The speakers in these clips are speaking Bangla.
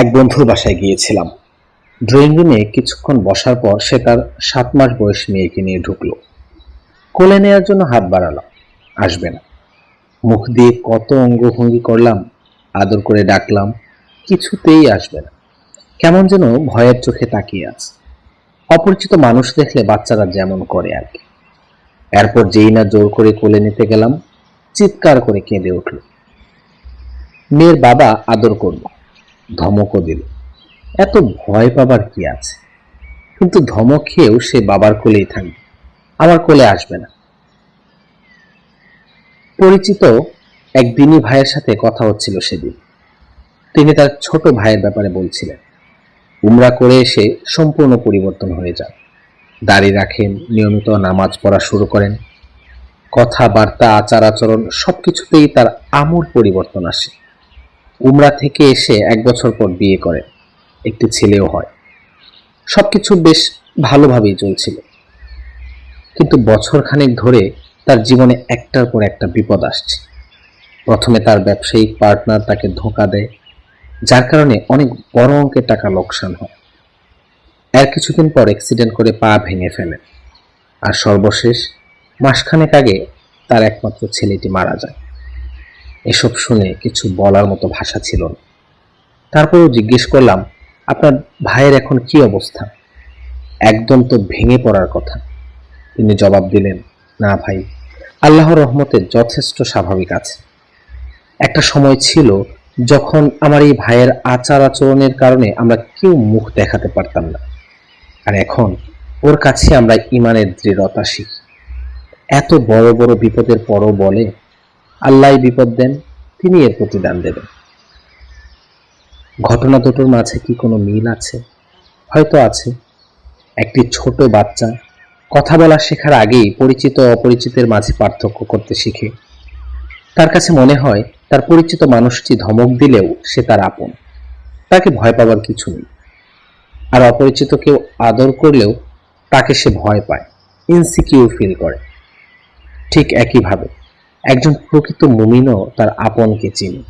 এক বন্ধুর বাসায় গিয়েছিলাম। ড্রয়িং রুমে কিছুক্ষণ বসার পর সে তার সাত মাস বয়স মেয়েকে নিয়ে ঢুকলো। কোলে নেওয়ার জন্য হাত বাড়ালাম আসবে না। মুখ দিয়ে কত অঙ্গভঙ্গি করলাম, আদর করে ডাকলাম, কিছুতেই আসবে না। কেমন যেন ভয়ের চোখে তাকিয়ে আছে। অপরিচিত মানুষ দেখলে বাচ্চারা যেমন করে আর কি। এরপর যেই না জোর করে কোলে নিতে গেলাম, চিৎকার করে কেঁদে উঠল। মেয়ের বাবা আদর করল। ধমকও দিল। এত ভয় পাবার কি আছে? কিন্তু ধমক খেয়েও সে বাবার কোলেই থাকবে। আমার কোলে আসবে না। পরিচিত এক দিনী ভাইয়ের সাথে কথা হচ্ছিল সেদিন। তিনি তার ছোট ভাইয়ের ব্যাপারে বলছিলেন, উমরা করে এসে সম্পূর্ণ পরিবর্তন হয়ে যান দাড়ি রাখেন, নিয়মিত নামাজ পড়া শুরু করেন। কথাবার্তা আচার আচরণ সবকিছুতেই তার আমূল পরিবর্তন আসে। উমরা থেকে এসে এক বছর পর বিয়ে করে। একটি ছেলেও হয়। সবকিছু বেশ ভালোভাবেই চলছিল। কিন্তু বছর খানেক ধরে তার জীবনে একটার পর একটা বিপদ আসছে। প্রথমে তার ব্যবসায়িক পার্টনার তাকে ধোঁকা দেয়, যার কারণে অনেক বড় অঙ্কের টাকা লোকসান হয়। এর কিছুদিন পর অ্যাক্সিডেন্ট করে পা ভেঙে ফেলেন আর সর্বশেষ, মাসখানেক আগে তার একমাত্র ছেলেটি মারা যায়। এসব শুনে কিছু বলার মতো ভাষা ছিল না। তারপরেও জিজ্ঞেস করলাম, আপনার ভাইয়ের এখন কি অবস্থা? একদম তো ভেঙে পড়ার কথা। তিনি জবাব দিলেন, না ভাই, আল্লাহর রহমতে যথেষ্ট স্বাভাবিক আছে। একটা সময় ছিল যখন আমার এই ভাইয়ের আচার আচরণের কারণে আমরা কেউ মুখ দেখাতে পারতাম না, আর এখন ওর কাছে আমরা ইমানের দৃঢ়তা শিখি। এত বড় বড় বিপদের পরও বলে আল্লাহ বিপদ দেন, তিনি এর প্রতিদান দেবেন। ঘটনা দুটোর মাঝে কি কোনো মিল আছে? হয়তো আছে। একটি ছোট বাচ্চা কথা বলা শেখার আগেই পরিচিত অপরিচিতের মাঝে পার্থক্য করতে শিখে। তার কাছে মনে হয়, তার পরিচিত মানুষটি ধমক দিলেও সে তার আপন। তাকে ভয় পাবার কিছু নেই। আর অপরিচিত কেউ আদর করলেও তাকে সে ভয় পায় ইনসিকিউর ফিল করে। ঠিক একইভাবে একজন প্রকৃত মুমিনও তার আপনকে চিনে।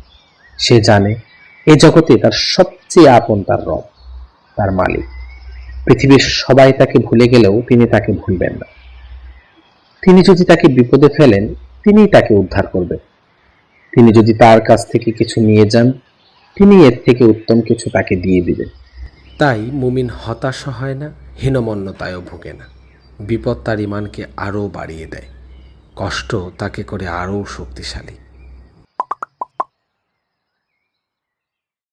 সে জানে, এ জগতে তার সবচেয়ে আপন তার রব, তার মালিক। পৃথিবীর সবাই তাকে ভুলে গেলেও তিনি তাকে ভুলবেন না। তিনি যদি তাকে বিপদে ফেলেন, তিনিই তাকে উদ্ধার করবেন তিনি যদি তার কাছ থেকে কিছু নিয়ে যান, তিনি এর থেকে উত্তম কিছু তাকে দিয়ে দিবেন। তাই মুমিন হতাশ হয় না, হীনমন্যতায়ও ভোগে না। বিপদ তার ইমানকে আরও বাড়িয়ে দেয়। কষ্ট তাকে করে আরও শক্তিশালী।